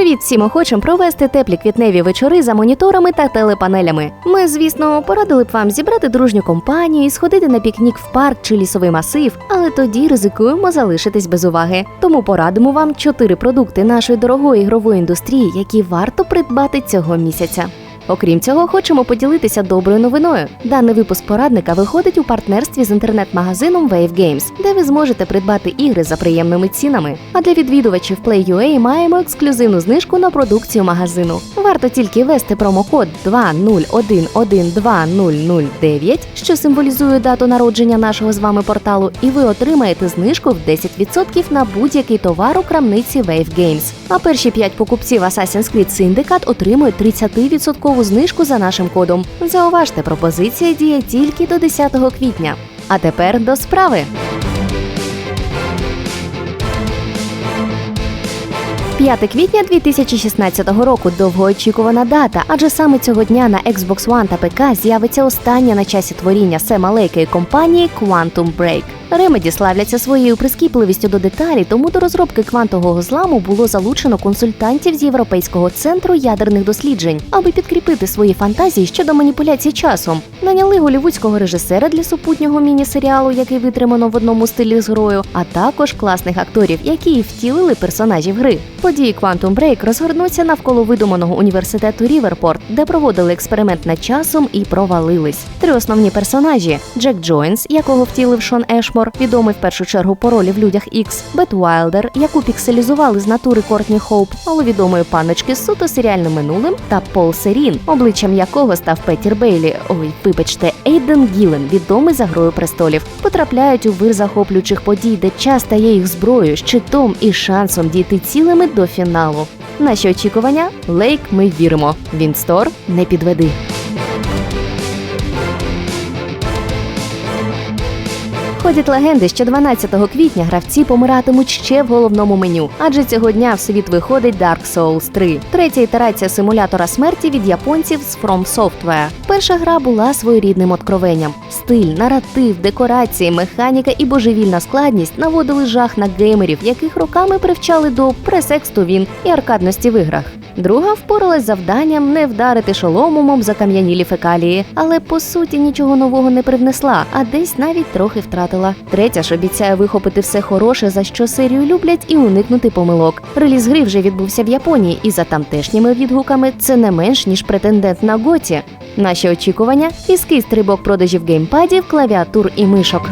Привіт всім охочим провести теплі квітневі вечори за моніторами та телепанелями. Ми, звісно, порадили б вам зібрати дружню компанію і сходити на пікнік в парк чи лісовий масив, але тоді ризикуємо залишитись без уваги. Тому порадимо вам чотири продукти нашої дорогої ігрової індустрії, які варто придбати цього місяця. Окрім цього, хочемо поділитися доброю новиною. Даний випуск порадника виходить у партнерстві з інтернет-магазином Wave Games, де ви зможете придбати ігри за приємними цінами. А для відвідувачів Play.ua маємо ексклюзивну знижку на продукцію магазину. Варто тільки ввести промокод 201120009, що символізує дату народження нашого з вами порталу, і ви отримаєте знижку в 10% на будь-який товар у крамниці Wave Games. А перші 5 покупців Assassin's Creed Syndicate отримують 30% знижку за нашим кодом. Зауважте, пропозиція діє тільки до 10 квітня. А тепер до справи. 5 квітня 2016 року довгоочікувана дата, адже саме цього дня на Xbox One та ПК з'явиться остання на часі творіння Сема Лейка і компанії Quantum Break. Remedy славляться своєю прискіпливістю до деталі, тому до розробки квантового зламу було залучено консультантів з Європейського центру ядерних досліджень, аби підкріпити свої фантазії щодо маніпуляцій часом. Наняли голівудського режисера для супутнього міні-серіалу, який витримано в одному стилі з грою, а також класних акторів, які і втілили персонажів гри. Події Quantum Break розгорнуться навколо видуманого університету Ріверпорт, де проводили експеримент над часом і провалились. Три основні персонажі: Джек Джойнс, якого втілив Шон Ешмор, відомий в першу чергу по ролі в людях Ікс, Бет Уайлдер, яку пікселізували з натури Кортні Хоуп, маловідомої паночки з суто серіальним минулим, та Пол Серін, обличчям якого став Петір Бейлі. Ой, вибачте, Ейден Гілен, відомий за грою престолів, потрапляють у вир захоплюючих подій, де час стає їх зброєю, щитом і шансом дійти цілими до фіналу. Наші очікування Лейк ми віримо. Вінстор не підведи. Ходять легенди, що 12 квітня гравці помиратимуть ще в головному меню, адже цього дня в світ виходить Dark Souls 3, третя ітерація симулятора смерті від японців з From Software. Перша гра була своєрідним откровенням. Стиль, наратив, декорації, механіка і божевільна складність наводили жах на геймерів, яких роками привчали до пресексту він і аркадності в іграх. Друга впоралась завданням не вдарити шоломом об закам'янілі фекалії, але по суті нічого нового не привнесла, а десь навіть трохи втратила. Третя ж обіцяє вихопити все хороше, за що серію люблять, і уникнути помилок. Реліз гри вже відбувся в Японії, і за тамтешніми відгуками це не менш ніж претендент на готі. Наші очікування різкий стрибок продажів геймпадів, клавіатур і мишок.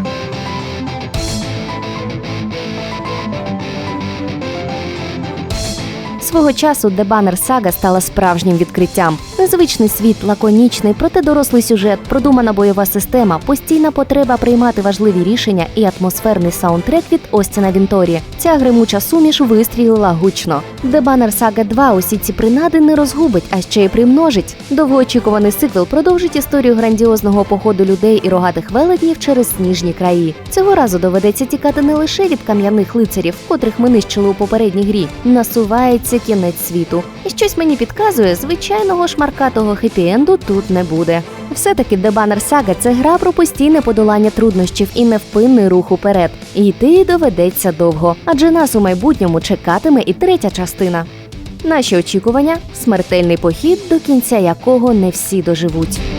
Свого часу The Banner Saga стала справжнім відкриттям. Незвичний світ, лаконічний, проте дорослий сюжет, продумана бойова система, постійна потреба приймати важливі рішення і атмосферний саундтрек від Остіна Вінторі. Ця гримуча суміш вистрілила гучно. The Banner Saga 2 усі ці принади не розгубить, а ще й примножить. Довгоочікуваний сиквел продовжить історію грандіозного походу людей і рогатих велетнів через сніжні краї. Цього разу доведеться тікати не лише від кам'яних лицарів, котрих ми нищили у попередній грі. Насувається кінець світу. І щось мені підказує, звичайного шмаркатого хеппі-енду тут не буде. Все-таки The Banner Saga – це гра про постійне подолання труднощів і невпинний рух уперед. І йти доведеться довго, адже нас у майбутньому чекатиме і третя частина. Наші очікування смертельний похід, до кінця якого не всі доживуть. –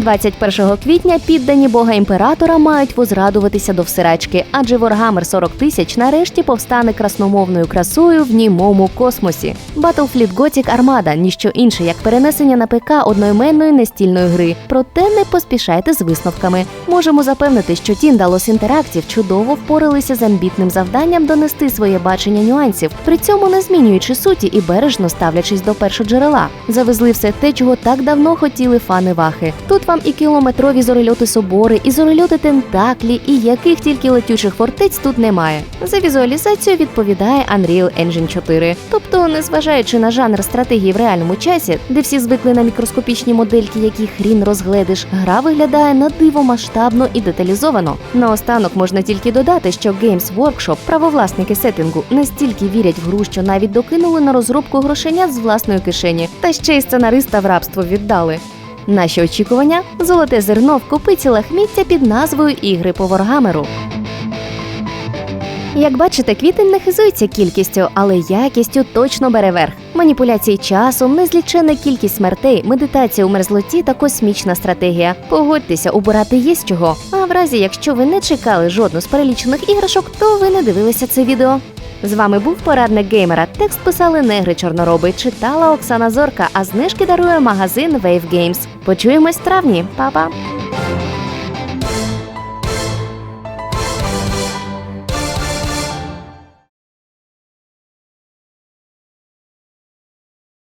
21 квітня піддані бога імператора мають возрадуватися до всирачки, адже Warhammer 40 тисяч нарешті повстане красномовною красою в німому космосі. Battlefield Gothic Armada – ніщо інше, як перенесення на ПК одноіменної настільної гри. Проте не поспішайте з висновками. Можемо запевнити, що Тіндалос Interactive чудово впоралися з амбітним завданням донести своє бачення нюансів, при цьому не змінюючи суті і бережно ставлячись до першоджерела. Завезли все те, чого так давно хотіли фани вахи. Тут вам і кілометрові зорольоти собори, і зорольоти тентаклі, і яких тільки летючих фортець тут немає. За візуалізацію відповідає Unreal Engine 4. Тобто, незважаючи на жанр стратегії в реальному часі, де всі звикли на мікроскопічні модельки, які хрін розгледиш, гра виглядає на диво масштабно і деталізовано. Наостанок можна тільки додати, що Games Workshop, правовласники сеттингу, настільки вірять в гру, що навіть докинули на розробку грошенят з власної кишені, та ще й сценариста в рабство віддали. Наші очікування золоте зерно в копиці лахміття під назвою Ігри по Воргамеру. Як бачите, квітень не хизується кількістю, але якістю точно бере верх. Маніпуляції часом, незліченна кількість смертей, медитація у мерзлоті та космічна стратегія. Погодьтеся, обирати є з чого. А в разі, якщо ви не чекали жодну з перелічених іграшок, то ви не дивилися це відео. З вами був порадник геймера. Текст писали негри чорнороби, читала Оксана Зорка, а знижки дарує магазин Wave Games. Почуємось в травні. Па-па!